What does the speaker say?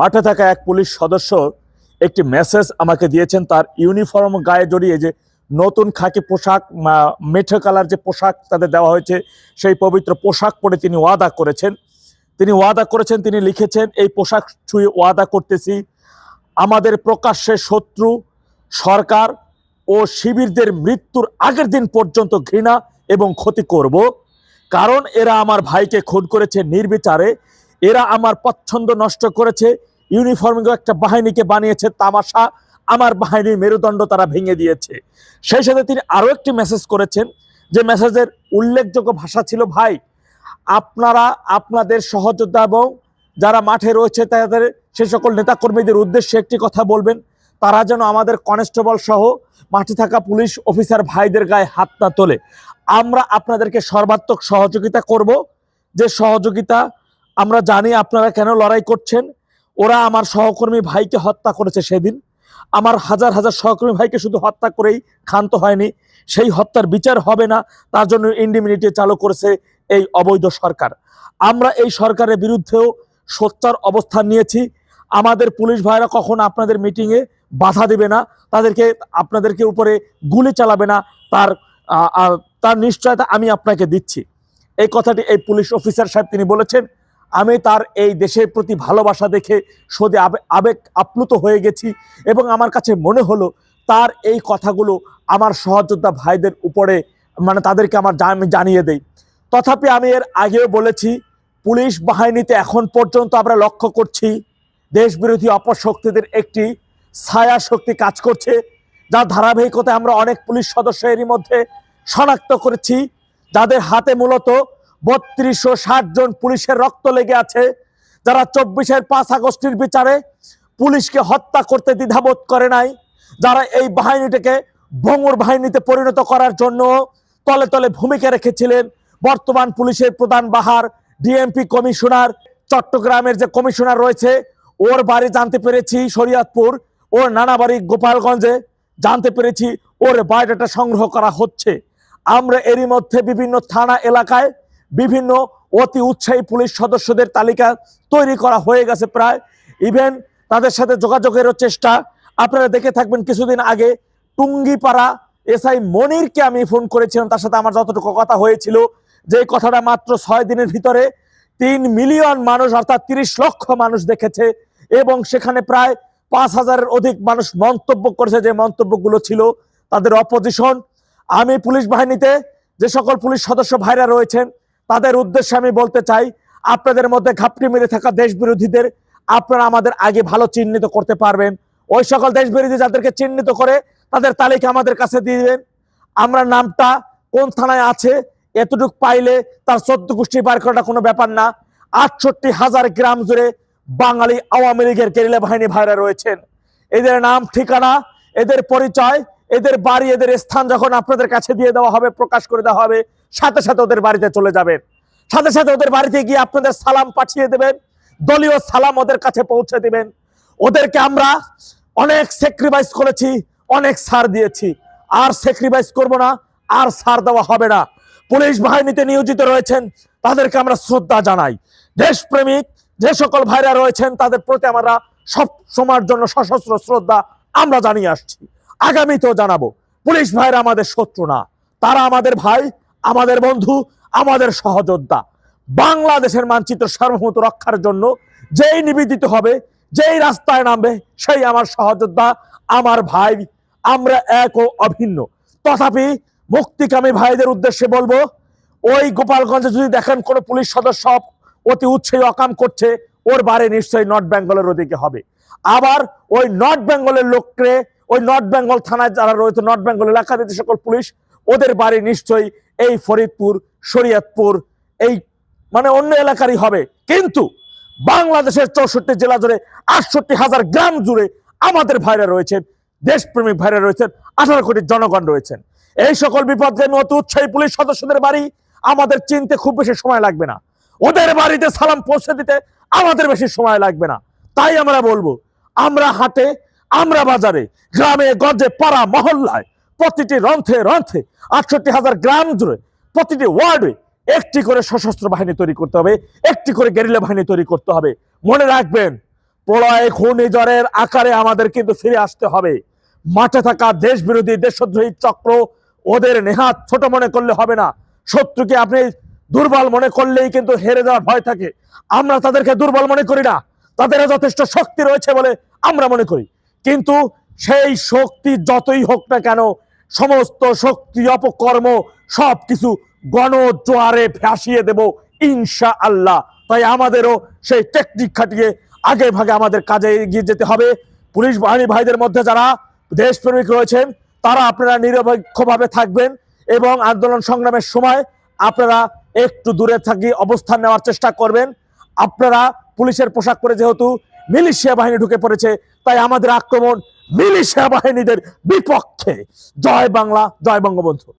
মাঠে থাকা এক পুলিশ সদস্য একটি মেসেজ আমাকে দিয়েছেন, তার ইউনিফর্ম গায়ে জড়িয়ে যে নতুন খাকি পোশাক মেঠো কালার যে পোশাক তাদের দেওয়া হয়েছে, সেই পবিত্র পোশাক পরে তিনি ওয়াদা করেছেন। তিনি ওয়াদা করেছেন, তিনি লিখেছেন, এই পোশাক ছুঁয়ে ওয়াদা করতেছি। আমাদের প্রকাশ্যে শত্রু, সরকার ও শিবিরদের মৃত্যুর আগের দিন পর্যন্ত ঘৃণা এবং ক্ষতি করব। কারণ এরা আমার ভাইকে খুন করেছে নির্বিচারে। এরা আমার পছন্দ নষ্ট করেছে। ইউনিফর্ম একটা বাহিনীকে বানিয়েছে তামাশা। আমার বাহিনীর মেরুদণ্ড তারা ভেঙে দিয়েছে। সেই সাথে তিনি আরও একটি মেসেজ করেছেন, যে মেসেজের উল্লেখযোগ্য ভাষা ছিল, ভাই, আপনারা, আপনাদের সহযোদ্ধা এবং যারা মাঠে রয়েছে, তাদের সে সকল নেতাকর্মীদের উদ্দেশ্যে একটি কথা বলবেন। তারা যেন আমাদের কনস্টেবল সহ মাঠে থাকা পুলিশ অফিসার ভাইদের গায়ে হাত না তোলে। আমরা আপনাদেরকে সর্বাত্মক সহযোগিতা করব। যে সহযোগিতা আমরা জানি আপনারা কেন লড়াই করছেন ওরা আমার সহকর্মী ভাইকে হত্যা করেছে সেদিন। আমার হাজার হাজার সহকর্মী ভাইকে শুধু হত্যা করেই ক্ষান্ত হয়নি। সেই হত্যার বিচার হবে না, তার জন্য ইন্ডিমিনিটি চালু করেছে এই অবৈধ সরকার। আমরা এই সরকারের বিরুদ্ধেও সোচ্চার অবস্থান নিয়েছি। আমাদের পুলিশ ভাইরা কখনো আপনাদের মিটিংয়ে বাধা দেবে না, তাদেরকে, আপনাদেরকে উপরে গুলি চালাবে না, তার তার নিশ্চয়তা আমি আপনাকে দিচ্ছি। এই কথাটি এই পুলিশ অফিসার সাহেব তিনি বলেছেন। আমি তার এই দেশের প্রতি ভালোবাসা দেখে সদে আবে- আবেগ আপ্লুত হয়ে গেছি এবং আমার কাছে মনে হলো তার এই কথাগুলো আমার সহযোদ্ধা ভাইদের উপরে মানে তাদেরকে আমার জানিয়ে দেই। তথাপি আমি এর আগেও বলেছি, পুলিশ বাহিনীতে এখন পর্যন্ত আমরা লক্ষ্য করছি, দেশবিরোধী অপশক্তিদের একটি ছায়া শক্তি কাজ করছে, যার ধারাবাহিকতায় আমরা অনেক পুলিশ সদস্য এরই মধ্যে শনাক্ত করেছি, যাদের হাতে মূলত বত্রিশশো ষাট জন পুলিশের রক্ত লেগে আছে। যারা চব্বিশের পাঁচ আগস্টের বিচারে পুলিশকে হত্যা করতে দ্বিধাবোধ করে নাই, যারা এই বাহিনীটাকে ভঙ্গুর বাহিনীতে পরিণত করার জন্য তলে তলে ভূমিকা রেখেছিলেন, বর্তমান পুলিশের প্রধান বাহার, ডিএমপি কমিশনার, চট্টগ্রামের যে কমিশনার রয়েছে, ওর বাড়ি জানতে পেরেছি শরিয়াতপুর, ওর নানা বাড়ি গোপালগঞ্জে জানতে পেরেছি, ওর বায়োডাটা সংগ্রহ করা হচ্ছে। আমরা এরই মধ্যে বিভিন্ন থানা এলাকায় বিভিন্ন অতি উৎসাহী পুলিশ সদস্যদের তালিকা তৈরি করা হয়ে গেছে প্রায়। ইভেন তাদের সাথে যোগাযোগেরও চেষ্টা। আপনারা দেখে থাকবেন কিছুদিন আগে টুঙ্গিপাড়া এসআই মনিরকে আমি ফোন করেছিলাম, তার সাথে আমার যতটুকু কথা হয়েছিল। যে কথাটা মাত্র ছয় দিনের ভিতরে তিন মিলিয়ন মানুষ, অর্থাৎ তিরিশ লক্ষ মানুষ দেখেছে এবং সেখানে প্রায় পাঁচ হাজারের অধিক মানুষ মন্তব্য করেছে যে মন্তব্যগুলো ছিল তাদের অপজিশন আমি পুলিশ বাহিনীতে যে সকল পুলিশ সদস্য ভাইরা রয়েছেন তাদের উদ্দেশ্যে আমি বলতে চাই, আপনাদের মধ্যে ঘাপটি মেরে থাকা দেশ বিরোধীদের আপনারা আমাদের আগে ভালো চিহ্নিত করতে পারবেন। ওই সকল দেশ বিরোধী যাদেরকে চিহ্নিত করে তাদের তালিকা আমাদের কাছে দিবেন। আমরা নামটা কোন থানায় আছে এতটুক পাইলে তার চোদ্দ গোষ্ঠী বার করাটা কোনো ব্যাপার না। আটষট্টি হাজার গ্রাম জুড়ে বাঙালি আওয়ামী লীগের কেরিলা বাহিনী ভাইরা রয়েছেন। এদের নাম, ঠিকানা, এদের পরিচয়, এদের বাড়ি, এদের স্থান যখন আপনাদের কাছে দিয়ে দেওয়া হবে, প্রকাশ করে দেওয়া হবে সাথে সাথে ওদের বাড়িতে চলে যাবেন সাথে সাথে ওদের বাড়িতে গিয়ে আপনাদের সালাম পাঠিয়ে দেবেন, দলীয় সালাম ওদের কাছে পৌঁছে দিবেন। ওদেরকে আমরা অনেক স্যাক্রিফাইস করেছি, অনেক সার দিয়েছি। আর স্যাক্রিফাইস করব না, আর সার দেওয়া হবে না। পুলিশ বাহিনীতে নিয়োজিত রয়েছেন, তাদেরকে আমরা শ্রদ্ধা জানাই। দেশপ্রেমিক যে সকল ভাইরা রয়েছেন, তাদের প্রতি আমরা সব সময়ের জন্য সশস্ত্র শ্রদ্ধা আমরা জানিয়ে আসছি। আগামীতেও জানাব, পুলিশ ভাইরা আমাদের শত্রু না। তারা আমাদের ভাই আমাদের বন্ধু, আমাদের সহযোদ্ধা। বাংলাদেশের মানচিত্র সার্বভৌমত্ব রক্ষার জন্য যেই নিবেদিত হবে, যেই রাস্তায় নামবে, সেই আমার সহযোদ্ধা, আমার ভাই, আমরা এক ও অভিন্ন। তথাপি মুক্তিকামী ভাইদের উদ্দেশ্যে বলব, ওই গোপালগঞ্জে যদি দেখেন কোনো পুলিশ সদস্য অতি উৎসাহী অকাম করছে, ওর বাড়ি নিশ্চয়ই নর্থ বেঙ্গলের ওদিকে হবে। আবার ওই নর্থ বেঙ্গলের লোককে, ওই নর্থ বেঙ্গল থানায় যারা রয়েছে, নর্থ বেঙ্গল এলাকাতে যে সকল পুলিশ ওদের বাড়ি নিশ্চয়ই এই ফরিদপুর, শরীয়তপুর, এই মানে অন্য এলাকারই হবে। কিন্তু বাংলাদেশের চৌষট্টি জেলা জুড়ে আটষট্টি হাজার গ্রাম জুড়ে আমাদের ভাইরা রয়েছেন, দেশপ্রেমিক ভাইরা রয়েছেন, আঠারো কোটি জনগণ রয়েছেন। এই সকল বিপদকে অতি উৎসাহী পুলিশ সদস্যদের বাড়ি আমাদের চিনতে খুব বেশি সময় লাগবে না। ওদের বাড়িতে সালাম পৌঁছে দিতে আমাদের বেশি সময় লাগবে না। তাই আমরা বলব, আমরা হাটে, আমরা বাজারে, গ্রামে, গঞ্জে, পাড়া, মহল্লায় প্রতিটি রন্থে রন্থে আটষট্টি হাজার গ্রাম জুড়ে প্রতিটি ওয়ার্ডে একটি করে সশস্ত্র বাহিনী তৈরি করতে হবে, একটি করে গেরিলা বাহিনী তৈরি করতে হবে। মনে রাখবেন, প্রলয় ঘূর্ণিঝড়ের আকারে আমাদের কিন্তু ফিরে আসতে হবে। মাঠে থাকা দেশ বিরোধী দেশদ্রোহী চক্র ওদের নেহাত ছোট মনে করলে হবে না। শত্রুকে আপনি দুর্বল মনে করলেই কিন্তু হেরে যাওয়ার ভয় থাকে। আমরা তাদেরকে দুর্বল মনে করি না। তাদের যথেষ্ট শক্তি রয়েছে বলে আমরা মনে করি। কিন্তু সেই শক্তি যতই হোক না কেন সমস্ত শক্তি, অপকর্ম সবকিছু গণজোয়ারে ভাসিয়ে দেব ইনশা আল্লাহ তাই আমাদেরও সেই টেকনিক খাটিয়ে আগে ভাগে আমাদের কাজে এগিয়ে যেতে হবে। পুলিশ বাহিনী ভাইদের মধ্যে যারা দেশপ্রেমিক রয়েছেন, তারা আপনারা নিরপেক্ষভাবে থাকবেন এবং আন্দোলন সংগ্রামের সময় আপনারা একটু দূরে থাকি, অবস্থান নেওয়ার চেষ্টা করবেন। আপনারা পুলিশের পোশাক পরে যেহেতু মিলিশিয়া বাহিনী ঢুকে পড়েছে, তাই আমাদের আক্রমণ মিলিশিয়া বাহিনীদের বিপক্ষে। জয় বাংলা জয় বঙ্গবন্ধু।